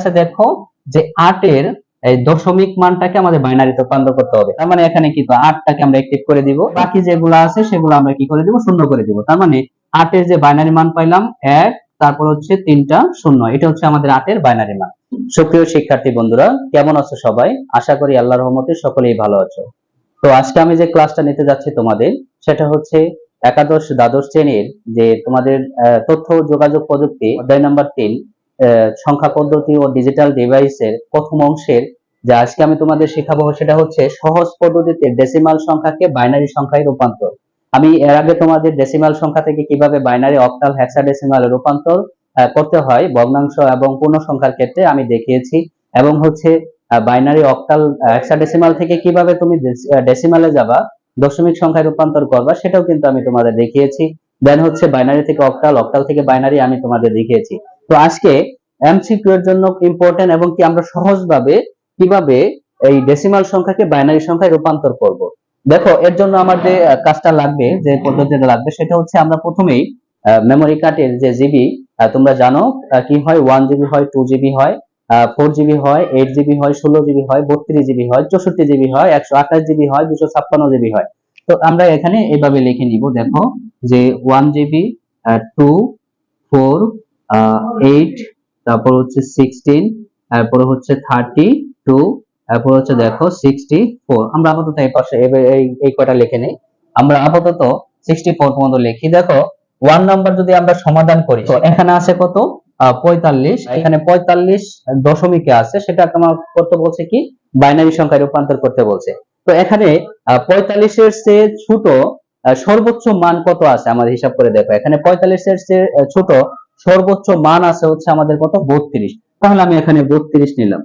আছে দেখো যে আটের এই দশমিক মানটাকে আমাদের বাইনারিতে রূপান্তর করতে হবে। তার মানে এখানে কি আটটাকে আমরা অ্যাক্টিভ করে দিব। বাকি যেগুলো আছে সেগুলো আমরা কি করে দিব? শূন্য করে দিব। তার মানে আটের যে বাইনারি মান পাইলাম, এক, তারপর হচ্ছে তিনটা, শূন্য। এটা হচ্ছে আমাদের আটের বাইনারি মান। সুপ্রিয় শিক্ষার্থী বন্ধুরা, কেমন আছো সবাই? আশা করি আল্লাহর রহমতে সকলেই ভালো আছো। তো আজকে আমি যে ক্লাসটা নিতে যাচ্ছি তোমাদের, সেটা হচ্ছে একাদশ দ্বাদশ শ্রেণির যে তোমাদের তথ্য যোগাযোগ প্রযুক্তি, অধ্যায় নাম্বার তিন। সংখ্যা পদ্ধতি ও ডিজিটাল ডিভাইসের প্রথম অংশের যে আজকে আমি তোমাদের শেখাবো সেটা হচ্ছে সহজ পদ্ধতিতে ডেসিমাল সংখ্যাকে বাইনারি সংখ্যায় রূপান্তর। আমি এর আগে তোমাদের ডেসিমাল সংখ্যা থেকে কীভাবে বাইনারি অক্টাল হেক্সাডেসিমাল রূপান্তর করতে হয়, ভগ্নাংশ এবং পূর্ণ সংখ্যার ক্ষেত্রে আমি দেখিয়েছি এবং হচ্ছে বাইনারি অক্টাল হেক্সাডেসিমাল থেকে কীভাবে তুমি ডেসিমালে যাবা, দশমিক সংখ্যায় রূপান্তর করবা, সেটাও কিন্তু আমি তোমাদের দেখিয়েছি। দেন হচ্ছে বাইনারি থেকে অক্টাল অক্টাল থেকে বাইনারি আমি তোমাদের দেখিয়েছি। তো আজকে এমসিকিউ এর জন্য ইম্পর্টেন্ট এবং কি আমরা সহজভাবে কীভাবে এই ডেসিমাল সংখ্যাকে বাইনারি সংখ্যায় রূপান্তর করব। দেখো, এর জন্য আমার যে কাজটা লাগবে, যে পদ্ধতিটা লাগবে, সেটা হচ্ছে আমরা প্রথমেই মেমোরি কার্ডের যে জিবি তোমরা জানো কি হয়? ওয়ান জিবি হয় টু জিবি হয় ফোর জিবি হয় এইট জিবি হয়, ষোলো জিবি হয়, বত্রিশ জিবি হয়, চৌষট্টি জিবি হয়, একশো আঠাশ জিবি হয়, দুশো ছাপ্পান্ন জিবি হয়। তো আমরা এখানে এইভাবে লিখে নিব, দেখো, যে one GB two four eight তারপর হচ্ছে সিক্সটিন তারপর হচ্ছে থার্টি টু তারপর হচ্ছে দেখো সিক্সটি ফোর আমরা আপাতত এই পাশে এই কয়টা লিখে নেই। আমরা আপাতত সিক্সটি ফোর পর্যন্ত লিখি। দেখো ওয়ান নাম্বার যদি আমরা সমাধান করি তো এখানে আছে কত? পঁয়তাল্লিশ। এখানে পঁয়তাল্লিশ দশমিকে আছে সেটা তোমার করতে বলছে কি? বাইনারি সংখ্যায় রূপান্তর করতে বলছে। তো এখানে পঁয়তাল্লিশের চেয়ে ছোট সর্বোচ্চ মান কত আছে? আমাদের হিসাব করে দেখো। এখানে পঁয়তাল্লিশের চেয়ে ছোট সর্বোচ্চ মান আছে হচ্ছে আমাদের কত? বত্রিশ। তাহলে আমি এখানে বত্রিশ নিলাম।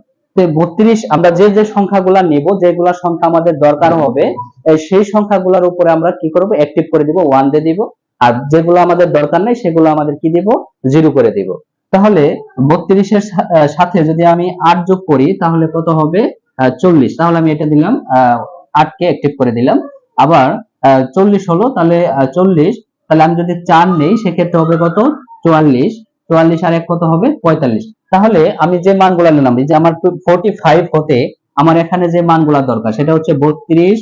বত্রিশ, আমরা যে যে সংখ্যাগুলা নিব, যেগুলা সংখ্যা আমাদের দরকার হবে সেই সংখ্যাগুলোর উপরে আমরা কি করব? অ্যাক্টিভ করে দিব ওয়ান দিয়ে দিব। আর যেগুলো আমাদের দরকার নেই, সেগুলো আমাদের কি দিব? জিরো করে দিব। তাহলে বত্রিশের সাথে যদি আমি আট যোগ করি, তাহলে কত হবে? চল্লিশ। তাহলে আমি এটা দিলাম আটকে অ্যাক্টিভ করে দিলাম। আবার চল্লিশ হলো, তাহলে চল্লিশ। তাহলে আমি যদি চার নেই, সেক্ষেত্রে হবে কত? চুয়াল্লিশ চুয়াল্লিশ আর এক কত হবে? পঁয়তাল্লিশ। তাহলে আমি যে মানগুলা নিলাম যে আমার ফোর্টি ফাইভ হতে আমার এখানে যে মানগুলা দরকার, সেটা হচ্ছে বত্রিশ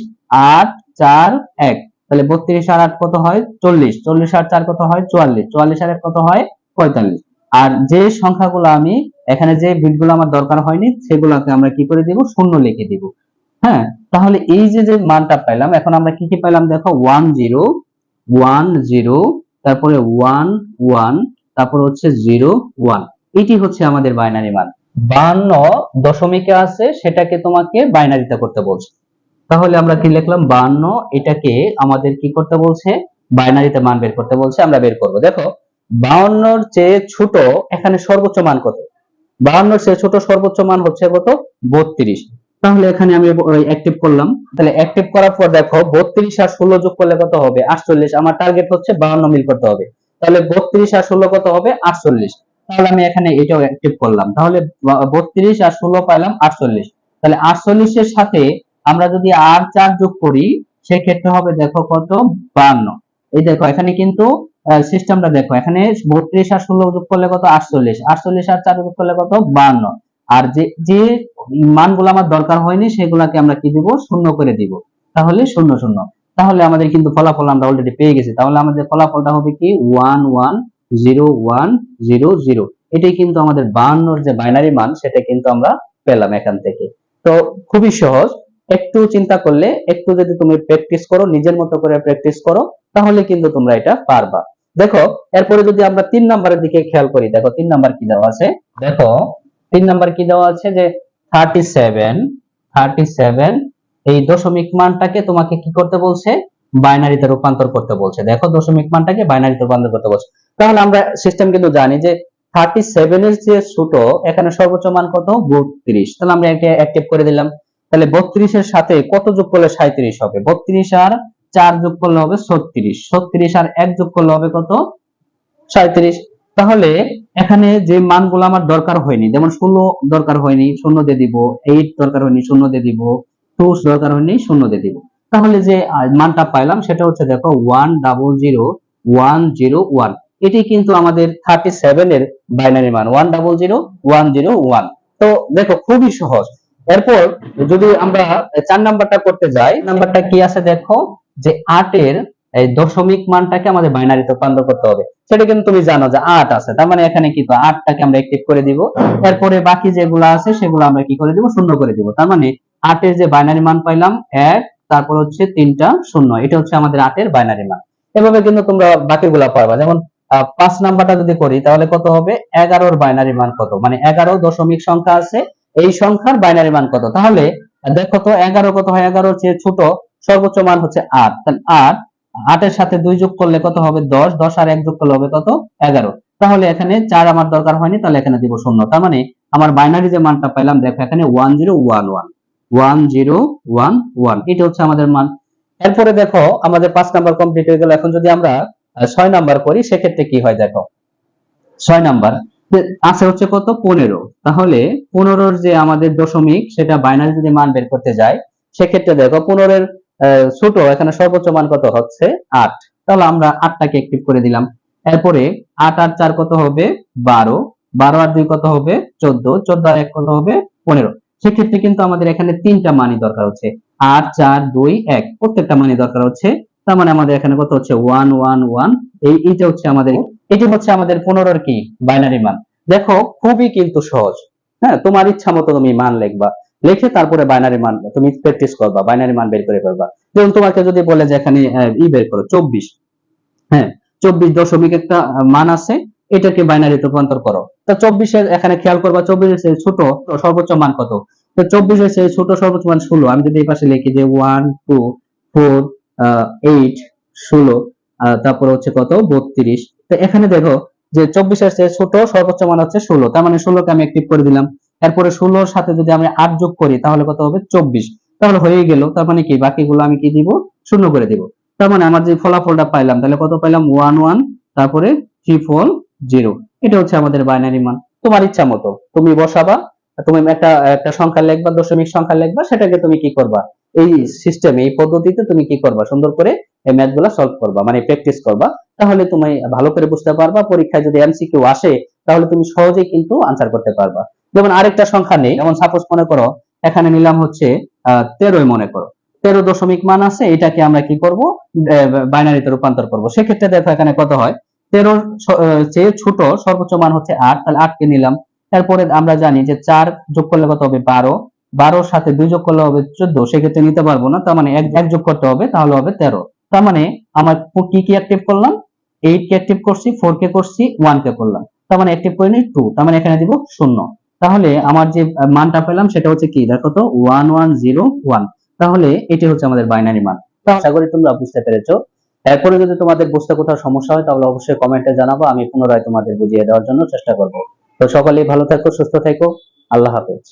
আট চার এক। তাহলে বত্রিশ আর আট কত হয়? চল্লিশ। চল্লিশ আর চার কত হয়? চুয়াল্লিশ। চুয়াল্লিশ আর এক কত হয়? পঁয়তাল্লিশ। আর যে সংখ্যাগুলো আমি এখানে যে বিটগুলো আমার দরকার হয়নি, সেগুলোকে আমরা কি করে দিব? শূন্য লিখে দিব। হ্যাঁ? তাহলে এই যে যে মানটা পাইলাম, এখন আমরা কি কি পাইলাম? দেখো ওয়ান জিরো ওয়ান জিরো তারপরে ওয়ান ওয়ান তারপর হচ্ছে জিরো ওয়ান এটি হচ্ছে আমাদের বাইনারি মান। বান্ন দশমিকে আছে, সেটাকে তোমাকে বাইনারিতে করতে বলছে। তাহলে আমরা কি লিখলাম? বান্ন এটাকে আমাদের কি করতে বলছে? বাইনারিতে মান বের করতে বলছে, আমরা বের করব। দেখো বাউন্নর চেয়ে ছোট এখানে সর্বোচ্চ মান কত? বাউন্নর চেয়ে ছোট সর্বোচ্চ মান হচ্ছে কত? বত্রিশ। তাহলে এখানে আমি অ্যাক্টিভ করলাম। তাহলে অ্যাক্টিভ করার পর দেখো, বত্রিশ আর ষোলো যোগ করলে কত হবে? আটচল্লিশ। আমার টার্গেট হচ্ছে বাউন্ন মিল করতে হবে। তাহলে বত্রিশ আর ষোলো কত হবে? আটচল্লিশ। তাহলে আমি এখানে এটাও অ্যাক্টিভ করলাম। তাহলে বত্রিশ আর ষোলো পাইলাম আটচল্লিশ। তাহলে আটচল্লিশের সাথে আমরা যদি আর চার যোগ করি, সেক্ষেত্রে হবে দেখো কত? বান্ন। এই দেখো, এখানে কিন্তু সিস্টেমটা দেখো, এখানে বত্রিশ আর ষোলো যোগ করলে কত? আটচল্লিশ। আটচল্লিশ আর চার যোগ করলে কত? বান্ন। আর যে যে মানগুলো আমার দরকার হয়নি, সেগুলাকে আমরা কি দিব? শূন্য করে দিব। তাহলে শূন্য শূন্য। তাহলে আমাদের কিন্তু ফলাফল আমরা অলরেডি পেয়ে গেছি। তাহলে আমাদের ফলাফলটা হবে কি? One one zero one zero zero. এটাই কিন্তু আমাদের বাহান্নর যে বাইনারি মান, সেটা কিন্তু আমরা পেলাম এখান থেকে। তো খুবই সহজ। একটু চিন্তা করলে, একটু যদি তুমি প্র্যাকটিস করো, নিজের মতো করে প্র্যাকটিস করো, তাহলে কিন্তু তোমরা এটা পারবা। দেখো, এরপরে যদি আমরা তিন নাম্বারের দিকে খেয়াল করি, দেখো, তিন নাম্বার কি দেওয়া আছে? দেখো, তিন নাম্বার কি দেওয়া আছে যে থার্টি সেভেন থার্টি সেভেন এই দশমিক মানটাকে তোমাকে কি করতে বলছে? বাইনারিতে রূপান্তর করতে বলছে। দেখো দশমিক মানটাকে বাইনারিতে রূপান্তর করতে বলছে। তাহলে আমরা সিস্টেম কিন্তু জানি যে থার্টি সেভেন এর যে ছোট, এখানে সর্বোচ্চ মান কত? বত্রিশ। তাহলে আমরা এটা অ্যাক্টিভ করে দিলাম। তাহলে বত্রিশের সাথে কত যোগ করলে সাঁত্রিশ হবে? বত্রিশ আর চার যোগ করলে হবে ছত্রিশ। ছত্রিশ আর এক যোগ করলে হবে কত? সাঁত্রিশ তাহলে এখানে যে মানগুলো আমার দরকার হয়নি, যেমন ষোলো দরকার হয়নি, শূন্য দিয়ে দিব এইট দরকার হয়নি, শূন্য দিয়ে দিব টু দরকার হয়নি, শূন্য দিয়ে দিব। তাহলে যে মানটা পাইলাম, সেটা হচ্ছে দেখো one double zero one zero one এটি কিন্তু আমাদের থার্টি সেভেন এর বাইনারি মান। One double zero one zero one তো দেখো খুবই সহজ। এরপর যদি আমরা চার নাম্বারটা করতে যাই, নাম্বারটা কি আছে দেখো? যে আটের এই দশমিক মানটাকে আমাদের বাইনারিতে রূপান্তর করতে হবে। সেটা কিন্তু তুমি জানো যে আট আছে। তার মানে এখানে কি আটটাকে আমরা অ্যাক্টিভ করে দিব। এরপরে বাকি যেগুলো আছে, সেগুলো আমরা কি করে দিব? শূন্য করে দিব। তার মানে আটের যে বাইনারি মান পাইলাম, এক, তারপর হচ্ছে তিনটা শূন্য। এটা হচ্ছে আমাদের আটের বাইনারি মান। এভাবে কিন্তু তোমরা বাকিগুলা পারবা। যেমন পাঁচ নাম্বারটা যদি করি, তাহলে কত হবে? এগারোর বাইনারি মান কত? মানে এগারো দশমিক সংখ্যা আছে, এই সংখ্যার বাইনারি মান কত? তাহলে, দেখো তো এগারো কত হয়? এগারোর চেয়ে ছোট, সর্বোচ্চ মান হচ্ছে আট। তাহলে আট, আটের সাথে দুই যোগ করলে কত হবে? দশ। দশ আর এক যোগ করলে হবে কত? এগারো। তাহলে এখানে চার আমার দরকার হয়নি, তাহলে এখানে দিব শূন্য। তার মানে আমার বাইনারি যে মানটা পাইলাম, দেখো এখানে one zero one one one zero one one এটা হচ্ছে আমাদের মান। এরপরে দেখো, আমাদের পাঁচ নাম্বার কমপ্লিট হয়ে গেল। এখন যদি আমরা ছয় নাম্বার করি, সেক্ষেত্রে কি হয় দেখো? ছয় নাম্বার। আছে হচ্ছে কত? পনেরো। তাহলে পনেরোর যে আমাদের দশমিক, সেটা বাইনারি যদি মান বের করতে যায় সেক্ষেত্রে দেখো, পনেরোর ছোট, এখানে সর্বোচ্চ মান কত হচ্ছে? আট। তাহলে আমরা আটটাকে অ্যাক্টিভ করে দিলাম। এরপরে আট আর চার কত হবে? বারো। বারো আর দুই কত হবে? চোদ্দ। চোদ্দ আর এক কত হবে? পনেরো। সেক্ষেত্রে কিন্তু আমাদের এখানে তিনটা মানই দরকার হচ্ছে। আট, চার, দুই, এক। প্রত্যেকটা মানই দরকার হচ্ছে। তার মানে আমাদের এখানে কত হচ্ছে? One one one. এই, এইটা হচ্ছে আমাদের এটি হচ্ছে আমাদের পনেরোর কি? বাইনারি মান। দেখো, খুবই কিন্তু সহজ। হ্যাঁ তোমার ইচ্ছা মতো তুমি মান লিখবা। লিখে তারপরে বাইনারি মান তুমি প্র্যাকটিস করবা, বাইনারি মান বের করে ফেলবা। যেমন তোমাকে যদি বলে যে এখানে ই বের করো, চব্বিশ। হ্যাঁ চব্বিশ দশমিক একটা মান আছে। এটাকে বাইনারি রূপান্তর করো। তো চব্বিশের এখানে খেয়াল করবা, চব্বিশের চেয়ে ছোট সর্বোচ্চ মান কত? তো চব্বিশের চেয়ে ছোট সর্বোচ্চ মান ষোলো। আমি যদি এই পাশে লিখি যে ওয়ান টু ফোর এইট ষোলো তারপরে হচ্ছে কত? বত্রিশ। তো এখানে দেখো যে চব্বিশের চেয়ে ছোট সর্বোচ্চ মান হচ্ছে ষোলো। তার মানে ষোলোকে আমি অ্যাক্টিভ করে দিলাম। এরপরে ষোলোর সাথে যদি আমি আট যোগ করি, তাহলে কত হবে? চব্বিশ। তাহলে হয়ে গেল। তার মানে কি? বাকিগুলো আমি কি দিব? শূন্য করে দিব। তার মানে আমার যে ফলাফলটা পাইলাম, তাহলে কত পাইলাম? ওয়ান ওয়ান তারপরে থ্রি ফোর জিরো। এটা হচ্ছে আমাদের বাইনারি মান। তোমার ইচ্ছা মতো। তুমি বসাবা, তুমি একটা একটা সংখ্যা লিখবা, দশমিক সংখ্যা লিখবা, সেটাকে তুমি কি করবা? এই সিস্টেমে এই পদ্ধতিতে তুমি কি করবা? সুন্দর করে এই ম্যাথগুলা সলভ করবা মানে প্র্যাকটিস করবা। তাহলে তুমি ভালো করে বুঝতে পারবা, পরীক্ষায় যদি এমসিকিউ আসে, তাহলে তুমি সহজেই কিন্তু আনসার করতে পারবা। যেমন আরেকটা সংখ্যা নেই, যেমন সাপোজ মনে করো, এখানে নিলাম হচ্ছে তেরোই মনে করো। তেরো দশমিক মান আছে, এটাকে আমরা কি করব? বাইনারিতে রূপান্তর করব। সেক্ষেত্রে দেখো এখানে কত হয়? আহ, চেয়ে ছোট সর্বোচ্চ মান হচ্ছে আট তাহলে আটকে নিলাম। তারপরে আমরা জানি যে চার যোগ করলে কত হবে বারো বারোর সাথে দুই যোগ করলে হবে চোদ্দ সেক্ষেত্রে নিতে পারব না তার মানে এক যোগ করতে হবে তাহলে হবে তেরো। তার মানে আমার কি কি অ্যাক্টিভ করলাম? এইট কে অ্যাক্টিভ করছি ফোর কে করছি ওয়ান কে করলাম। তার মানে অ্যাক্টিভ করে নিই টু তার মানে এখানে দিব শূন্য। তাহলে আমার যে মানটা পেলাম সেটা হচ্ছে কি? দেখো তো ওয়ান ওয়ান জিরো ওয়ান তাহলে এটি হচ্ছে আমাদের বাইনারি মান। আশা করি তোমরা বুঝতে পেরেছ এরপরে যদি তোমাদের বুঝতে কোথাও সমস্যা হয়, তাহলে অবশ্যই কমেন্টে জানাব। আমি পুনরায় তোমাদের বুঝিয়ে দেওয়ার জন্য চেষ্টা করব। তো সকলেই ভালো থাকো, সুস্থ থেকো। আল্লাহ হাফেজ।